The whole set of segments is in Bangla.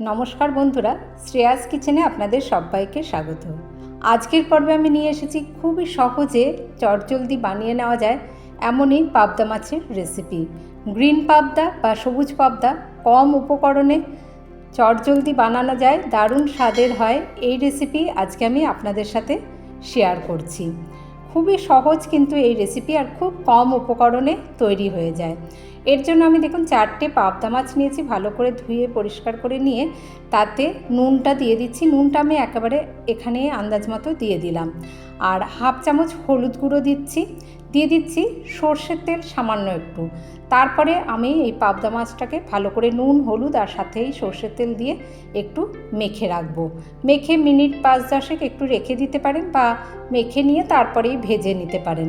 নমস্কার বন্ধুরা, শ্রেয়াস কিচেনে আপনাদের সবাইকে স্বাগত। আজকের পর্বে আমি নিয়ে এসেছি খুবই সহজে চটজলদি বানিয়ে নেওয়া যায় এমনই পাবদা মাছের রেসিপি গ্রিন পাবদা বা সবুজ পাবদা কম উপকরণে চটজলদি বানানো যায়, দারুণ স্বাদের হয় এই রেসিপি আজকে আমি আপনাদের সাথে শেয়ার করছি। খুবই সহজ কিন্তু এই রেসিপি আর খুব কম উপকরণে তৈরি হয়ে যায়। এর জন্য আমি দেখুন চারটে পাবদা মাছ নিয়েছি, ভালো করে ধুয়ে পরিষ্কার করে নিয়ে তাতে নুনটা দিয়ে দিচ্ছি। নুনটা আমি একেবারে এখানে আন্দাজ মতো দিয়ে দিলাম। আর হাফ চামচ হলুদ গুঁড়ো দিচ্ছি। দিয়ে দিচ্ছি সর্ষের তেল সামান্য একটু। তারপরে আমি এই পাবদা মাছটাকে ভালো করে নুন, হলুদ আর সাথেই সর্ষের তেল দিয়ে একটু মেখে রাখব। মেখে মিনিট পাঁচ দশেক একটু রেখে দিতে পারেন বা মেখে নিয়ে তারপরেই ভেজে নিতে পারেন।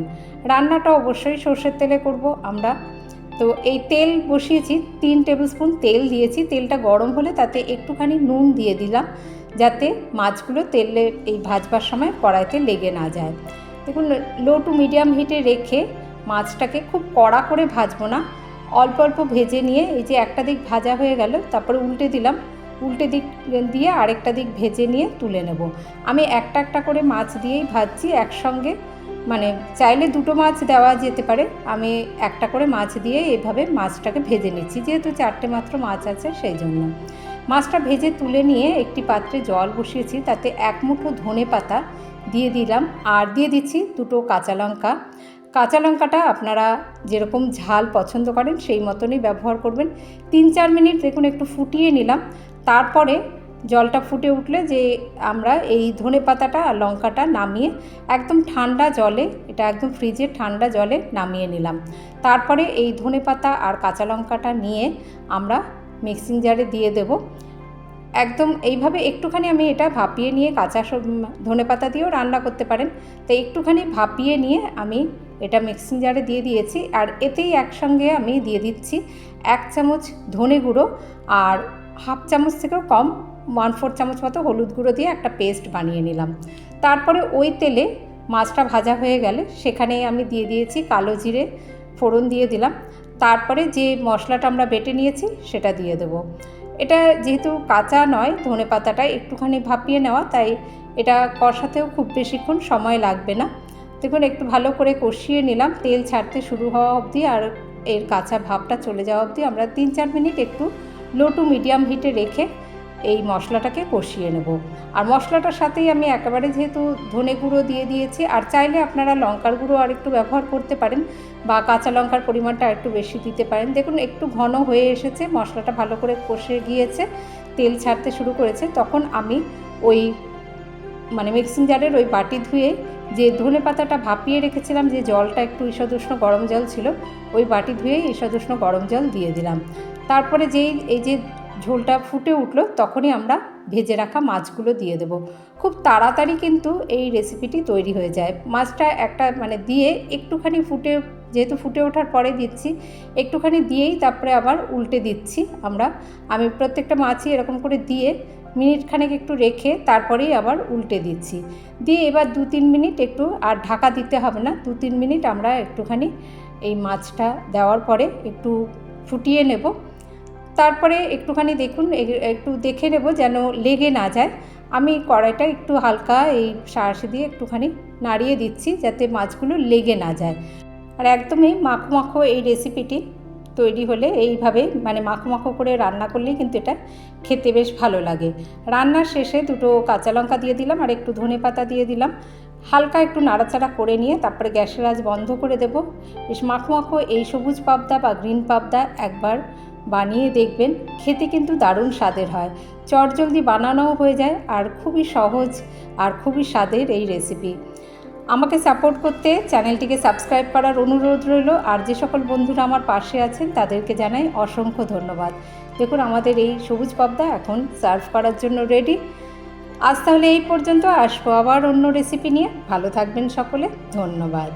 রান্নাটা অবশ্যই সর্ষের তেলে করব। আমরা তো এই তেল বসিয়েছি, তিন টেবিল স্পুন তেল দিয়েছি। তেলটা গরম হলে তাতে একটুখানি নুন দিয়ে দিলাম, যাতে মাছগুলো তেলে এই ভাজবার সময় কড়াইতে লেগে না যায়। দেখুন, লো টু মিডিয়াম হিটে রেখে মাছটাকে খুব কড়া করে ভাজবো না। অল্প অল্প ভেজে নিয়ে এই যে একটা দিক ভাজা হয়ে গেল, তারপরে উল্টে দিলাম। উল্টে দিক দিয়ে আরেকটা দিক ভেজে নিয়ে তুলে নেব। আমি একটা একটা করে মাছ দিয়েই ভাজছি একসঙ্গে। মানে চাইলে দুটো মাছ দেওয়া যেতে পারে। আমি একটা করে মাছ দিয়ে এভাবে মাছটাকে ভেজে নিচ্ছি, যেহেতু চারটে মাত্র মাছ আছে সেই জন্য। মাছটা ভেজে তুলে নিয়ে একটি পাত্রে জল বসিয়েছি, তাতে এক মুঠো ধনে পাতা দিয়ে দিলাম, আর দিয়ে দিচ্ছি দুটো কাঁচা লঙ্কা। কাঁচা লঙ্কাটা আপনারা যেরকম ঝাল পছন্দ করেন সেই মতনই ব্যবহার করবেন। তিন চার মিনিট দেখুন একটু ফুটিয়ে নিলাম, তারপরে জলটা ফুটে উঠলে যে আমরা এই ধনে পাতাটা আর লঙ্কাটা নামিয়ে একদম ঠান্ডা জলে, এটা একদম ফ্রিজে ঠান্ডা জলে নামিয়ে নিলাম। তারপরে এই ধনে পাতা আর কাঁচা লঙ্কাটা নিয়ে আমরা মিক্সিং জারে দিয়ে দেব। একদম এইভাবে একটুখানি আমি এটা ভাপিয়ে নিয়ে কাঁচা ধনে পাতা দিয়েও রান্না করতে পারেন। তো একটুখানি ভাপিয়ে নিয়ে আমি এটা মিক্সিং জারে দিয়ে দিয়েছি। আর এতেই একসঙ্গে আমি দিয়ে দিচ্ছি এক চামচ ধনে গুঁড়ো আর হাফ চামচ থেকেও কম ওয়ান ফোর চামচ মতো হলুদ গুঁড়ো দিয়ে একটা পেস্ট বানিয়ে নিলাম। তারপরে ওই তেলে মাছটা ভাজা হয়ে গেলে সেখানেই আমি দিয়ে দিয়েছি কালো জিরে, ফোড়ন দিয়ে দিলাম। তারপরে যে মশলাটা আমরা বেটে নিয়েছি সেটা দিয়ে দেবো। এটা যেহেতু কাঁচা নয়, ধনে পাতাটা একটুখানি ভাপিয়ে নেওয়া, তাই এটা কষাতেও খুব বেশিক্ষণ সময় লাগবে না। দেখুন, একটু ভালো করে কষিয়ে নিলাম। তেল ছাড়তে শুরু হওয়া অবধি আর এর কাঁচা ভাবটা চলে যাওয়া অবধি আমরা তিন চার মিনিট একটু লো টু মিডিয়াম হিটে রেখে এই মশলাটাকে কষিয়ে নেব। আর মশলাটার সাথেই আমি একেবারে যেহেতু ধনে গুঁড়ো দিয়ে দিয়েছি, আর চাইলে আপনারা লঙ্কার গুঁড়ো আর একটু ব্যবহার করতে পারেন বা কাঁচা লঙ্কার পরিমাণটা একটু বেশি দিতে পারেন। দেখুন, একটু ঘন হয়ে এসেছে, মশলাটা ভালো করে কষে গিয়েছে, তেল ছাড়তে শুরু করেছে। তখন আমি ওই মানে মিক্সিং জারের ওই বাটি ধুয়ে যে ধনে পাতাটা ভাপিয়ে রেখেছিলাম, যে জলটা একটু ঈষদুষ্ণ গরম জল ছিল, ওই বাটি ধুয়ে ঈষদুষ্ণ গরম জল দিয়ে দিলাম। তারপরে যেই, এই যে ঝোলটা ফুটে উঠল, তখনই আমরা ভেজে রাখা মাছগুলো দিয়ে দেবো। খুব তাড়াতাড়ি কিন্তু এই রেসিপিটি তৈরি হয়ে যায়। মাছটা একটা মানে দিয়ে একটুখানি ফুটে, যেহেতু ফুটে ওঠার পরে দিচ্ছি, একটুখানি দিয়েই তারপরে আবার উল্টে দিচ্ছি আমরা। আমি প্রত্যেকটা মাছই এরকম করে দিয়ে মিনিট খানেক একটু রেখে তারপরেই আবার উল্টে দিচ্ছি। দিয়ে এবার দু তিন মিনিট একটু, আর ঢাকা দিতে হবে না দু তিন মিনিট আমরা একটুখানি এই মাছটা দেওয়ার পরে একটু ফুটিয়ে নেব। তারপরে একটুখানি দেখুন একটু দেখে নেব যেন লেগে না যায়। আমি কড়াইটা একটু হালকা এই সাঁড়াশি দিয়ে একটুখানি নাড়িয়ে দিচ্ছি যাতে মাছগুলো লেগে না যায়। আর একদমই মাখো মাখো এই রেসিপিটি তৈরি হলে এইভাবে মানে মাখো মাখো করে রান্না করলেই কিন্তু এটা খেতে বেশ ভালো লাগে। রান্নার শেষে দুটো কাঁচা লঙ্কা দিয়ে দিলাম আর একটু ধনে পাতা দিয়ে দিলাম। হালকা একটু নাড়াচাড়া করে নিয়ে তারপরে গ্যাসের আজ বন্ধ করে দেবো। বেশ মাখো মাখো এই সবুজ পাবদা বা গ্রিন পাবদা একবার বানিয়ে দেখবেন, খেতে কিন্তু দারুণ স্বাদের হয়। চটজলদি বানানোও হয়ে যায় আর খুবই সহজ আর খুবই স্বাদের এই রেসিপি আমাকে সাপোর্ট করতে চ্যানেলটিকে সাবস্ক্রাইব করার অনুরোধ রইল আর যে সকল বন্ধুরা আমার পাশে আছেন তাদেরকে জানাই অসংখ্য ধন্যবাদ। দেখুন, আমাদের এই সবুজ পাবদা এখন সার্ভ করার জন্য রেডি আজ তাহলে এই পর্যন্ত, আসব আবার অন্য রেসিপি নিয়ে। ভালো থাকবেন সকলে, ধন্যবাদ।